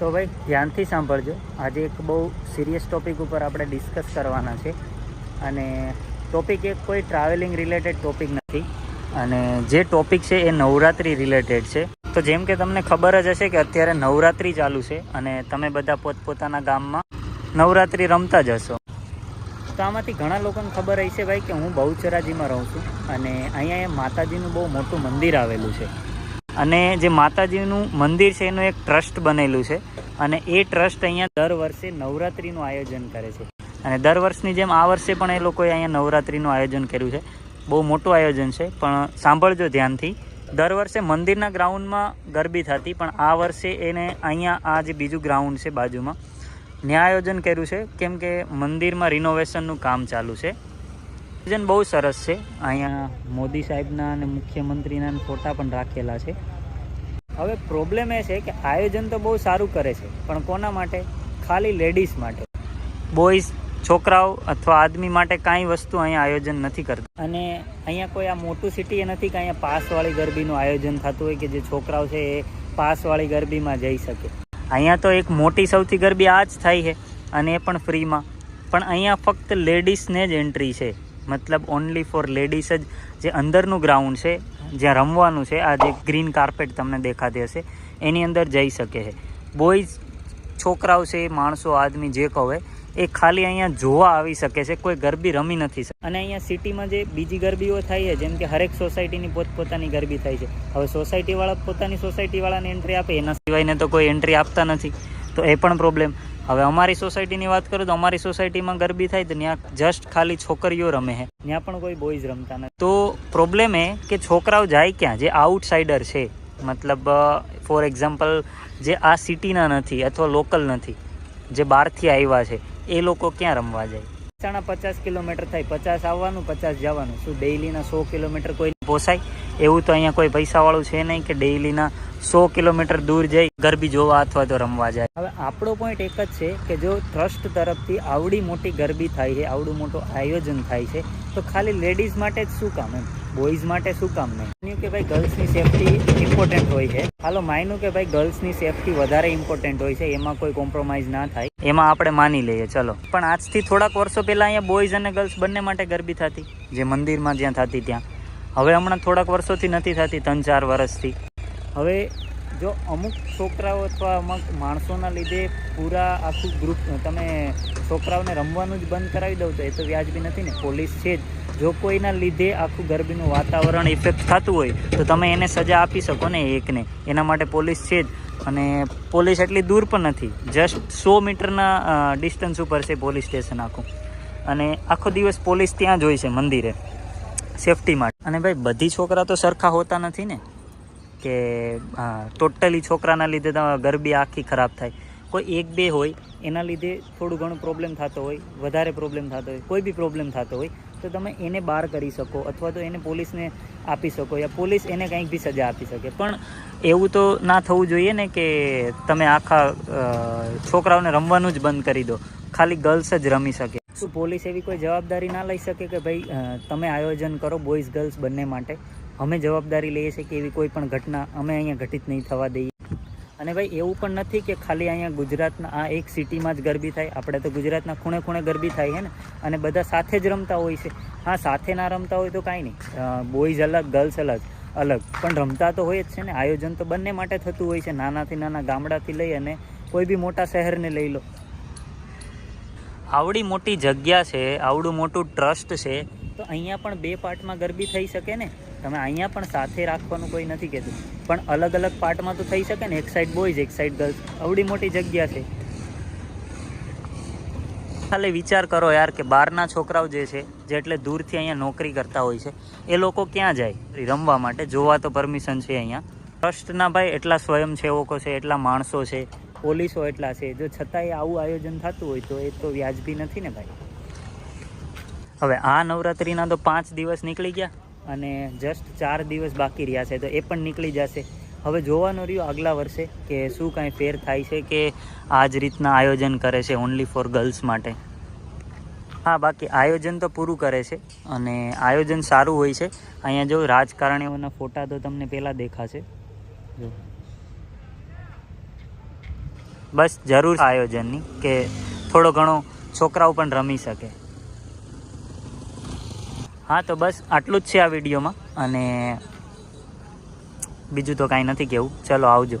તો ભાઈ, ધ્યાનથી સાંભળજો. આજે એક બહુ સિરિયસ ટોપિક ઉપર આપણે ડિસ્કસ કરવાના છે. અને ટોપિક એક કોઈ ટ્રાવેલિંગ રિલેટેડ ટોપિક નથી. અને જે ટોપિક છે એ નવરાત્રિ રિલેટેડ છે. તો જેમ કે તમને ખબર જ હશે કે અત્યારે નવરાત્રિ ચાલુ છે અને તમે બધા પોતપોતાના ગામમાં નવરાત્રિ રમતા જ હશો. તો આમાંથી ઘણા લોકોને ખબર હશે ભાઈ કે હું બહુચરાજીમાં રહું છું અને અહીંયા માતાજીનું બહુ મોટું મંદિર આવેલું છે. અને જે માતાજીનું મંદિર છે, એનું એક ટ્રસ્ટ બનેલું છે. અને એ ટ્રસ્ટ અહીંયા દર વર્ષે નવરાત્રિનું આયોજન કરે છે. અને દર વર્ષની જેમ આ વર્ષે પણ એ લોકોએ અહીંયા નવરાત્રિનું આયોજન કર્યું છે. બહુ મોટું આયોજન છે, પણ સાંભળજો ધ્યાનથી. દર વર્ષે મંદિરના ગ્રાઉન્ડમાં ગરબી થતી, પણ આ વર્ષે એને અહીંયા આ જે બીજું ગ્રાઉન્ડ છે બાજુમાં ત્યાં આયોજન કર્યું છે. કેમ કે મંદિરમાં રિનોવેશનનું કામ ચાલુ છે. આયોજન બહુ સરસ છે. અહીંયા મોદી સાહેબના અને મુખ્યમંત્રીના ફોટા પણ રાખેલા છે. હવે પ્રોબ્લેમ એ છે કે આયોજન તો બહુ સારું કરે છે, પણ કોના માટે? ખાલી લેડીઝ માટે. બોયઝ છોકરાઓ અથવા આદમી માટે કાંઈ વસ્તુ અહીંયા આયોજન નથી કરતા. અને અહીંયા કોઈ આ મોટું સિટી એ નથી કે અહીંયા પાસવાળી ગરબીનું આયોજન થતું હોય કે જે છોકરાઓ છે એ પાસવાળી ગરબીમાં જઈ શકે. અહીંયા તો એક મોટી સૌથી ગરબી આ જ થાય છે, અને એ પણ ફ્રીમાં પણ અહીંયા ફક્ત લેડીઝને જ એન્ટ્રી છે. મતલબ ઓનલી ફોર લેડીઝ જ, જે અંદરનું ગ્રાઉન્ડ છે, જ્યાં રમવાનું છે, આ જે ગ્રીન કાર્પેટ તમને દેખાતી હશે, એની અંદર જઈ શકે છે. બોયઝ છોકરાઓ છે, માણસો, આદમી, જે કહો એ ખાલી અહીંયા જોવા આવી શકે છે, કોઈ ગરબી રમી નથી અને અહીંયા સિટીમાં જે બીજી ગરબીઓ થાય છે, જેમ કે હરેક સોસાયટીની પોતપોતાની ગરબી થાય છે. હવે સોસાયટીવાળા પોતાની સોસાયટીવાળાને એન્ટ્રી આપે, એના સિવાયને તો કોઈ એન્ટ્રી આપતા નથી. તો એ પણ પ્રોબ્લેમ હવે અમારી સોસાયટીની વાત કરું તો અમારી સોસાયટીમાં ગરબી થાય તો ત્યાં જસ્ટ ખાલી છોકરીઓ રમે છે. ત્યાં પણ કોઈ બોયઝ રમતા નથી. તો પ્રોબ્લેમ એ કે છોકરાઓ જાય ક્યાં? જે આઉટસાઇડર છે. મતલબ ફોર એક્ઝામ્પલ જે આ સિટીના નથી અથવા લોકલ નથી, જે બહારથી આવ્યા છે, એ લોકો ક્યાં રમવા જાય? મહેસાણા પચાસ કિલોમીટર થાય. પચાસ આવવાનું, પચાસ જવાનું. શું ડેઇલીના સો કિલોમીટર કોઈ પોસાય? એવું તો અહીંયા કોઈ પૈસાવાળું છે નહીં કે ડેઇલીના સો કિલોમીટર દૂર જઈ ગરબી જોવા અથવા તો રમવા જાય. હવે આપણો પોઈન્ટ એક જ છે કે જો ટ્રસ્ટ તરફથી આવડી મોટી ગરબી થાય છે આવડું મોટું આયોજન થાય છે તો ખાલી લેડીઝ માટે જ શું કામ એમ? બોયઝ માટે શું કામ નહીં? કે ભાઈ ગર્લ્સની સેફટી ઇમ્પોર્ટન્ટ હોય છે. હાલો માન્યું કે ભાઈ ગર્લ્સની સેફટી વધારે ઇમ્પોર્ટન્ટ હોય છે એમાં કોઈ કોમ્પ્રોમાઇઝ ના થાય. એમાં આપણે માની લઈએ ચલો. પણ આજથી થોડાક વર્ષો પહેલાં અહીંયા બોયઝ અને ગર્લ્સ બંને માટે ગરબી થતી જે મંદિરમાં જ્યાં થતી ત્યાં. હવે હમણાં થોડાક વર્ષોથી નથી થતી, ત્રણ ચાર વર્ષથી. હવે જો અમુક છોકરાઓ અથવા અમુક માણસોના લીધે પૂરા આખું ગ્રુપ તમે છોકરાઓને રમવાનું જ બંધ કરાવી દઉં તો એ તો વ્યાજબી નથી ને, પોલીસ છે જ. જો કોઈના લીધે આખું ગરબીનું વાતાવરણ ઇફેક્ટ થતું હોય, તો તમે એને સજા આપી શકો ને એકને. એના માટે પોલીસ છે જ. અને પોલીસ એટલી દૂર પણ નથી. જસ્ટ સો મીટરના ડિસ્ટન્સ ઉપર છે પોલીસ સ્ટેશન આખું. અને આખો દિવસ પોલીસ ત્યાં જ હોય છે મંદિરે. સેફટી માટે. અને ભાઈ, બધી છોકરા તો સરખા હોતા નથી ને? કે ટોટલી છોકરાના લીધે ગરબી આખી ખરાબ થાય. કોઈ એક બે હોય, એના લીધે થોડું ઘણું પ્રોબ્લેમ થતો હોય, વધારે પ્રોબ્લેમ થતો હોય, કોઈ બી પ્રોબ્લેમ થતો હોય, તો તમે એને બહાર કરી શકો અથવા તો એને પોલીસને આપી શકો યા પોલીસ એને કંઈક બી સજા આપી શકે. પણ એવું તો ના થવું જોઈએ ને કે તમે આખા છોકરાઓને રમવાનું જ બંધ કરી દો. ખાલી ગર્લ્સ જ રમી શકે. શું પોલીસ એવી કોઈ જવાબદારી ના લઈ શકે કે ભાઈ તમે આયોજન કરો બોયઝ ગર્લ્સ બંને માટે? અમે જવાબદારી લઈએ છીએ કે એવી કોઈ પણ ઘટના અમે અહીંયા ઘટિત નહીં થવા દઈએ. અને ભાઈ, એવું પણ નથી કે ખાલી અહીંયા ગુજરાતના, આ એક સિટીમાં જ ગરબી થાય. આપણે તો ગુજરાતના ખૂણે ખૂણે ગરબી થાય છે ને? અને બધા સાથે જ રમતા હોય છે. હા, સાથે ના રમતા હોય તો કાંઈ નહીં. બોયઝ અલગ ગર્લ્સ અલગ. અલગ. પણ રમતા તો હોય જ છે ને. આયોજન તો બંને માટે થતું હોય છે. નાનાથી નાના ગામડાથી લઈ અને કોઈ બી મોટા શહેરને લઈ લો. આવડી મોટી જગ્યા છે, આવડું મોટું ટ્રસ્ટ છે, તો અહીંયા પણ બે પાર્ટમાં ગરબી થઈ શકે ને? તમે અહીંયા પણ સાથે રાખવાનું કોઈ નથી કહેતું. પણ અલગ અલગ પાર્ટમાં તો થઈ શકે ને? એક સાઈડ બોયઝ એક સાઈડ ગર્લ્સ આવડી મોટી જગ્યા છે. ખાલી વિચાર કરો યાર કે બહારના છોકરાઓ જે છે, જે એટલે દૂરથી અહીંયા નોકરી કરતા હોય છે, એ લોકો ક્યાં જાય? રમવા માટે જોવા તો પરમિશન છે અહીંયા. ટ્રસ્ટના ભાઈ એટલા સ્વયંસેવકો છે, એટલા માણસો છે પોલીસો એટલા છે. જો છતાંય આવું આયોજન થતું હોય તો એ તો વ્યાજબી નથી ને ભાઈ. હવે આ નવરાત્રિના તો પાંચ દિવસ નીકળી ગયા. અને જસ્ટ ચાર દિવસ બાકી રહ્યા છે તો એ પણ નીકળી જશે. હવે જોવાનું રહ્યું આગલા વર્ષે કે શું કાંઈ ફેર થાય છે કે આ જ રીતના આયોજન કરે છે ઓનલી ફોર ગર્લ્સ માટે. હા બાકી આયોજન તો પૂરું કરે છે અને આયોજન સારું હોય છે. અહીંયા જો રાજકારણીઓના ફોટા તો તમને પહેલાં દેખાશે. જો. બસ જરૂર આયોજનની કે થોડો ઘણો છોકરાઓ પણ રમી શકે. હા, તો બસ આટલું જ છે આ વિડીયોમાં અને બીજું તો કાંઈ નથી કહેવું ચલો આવજો.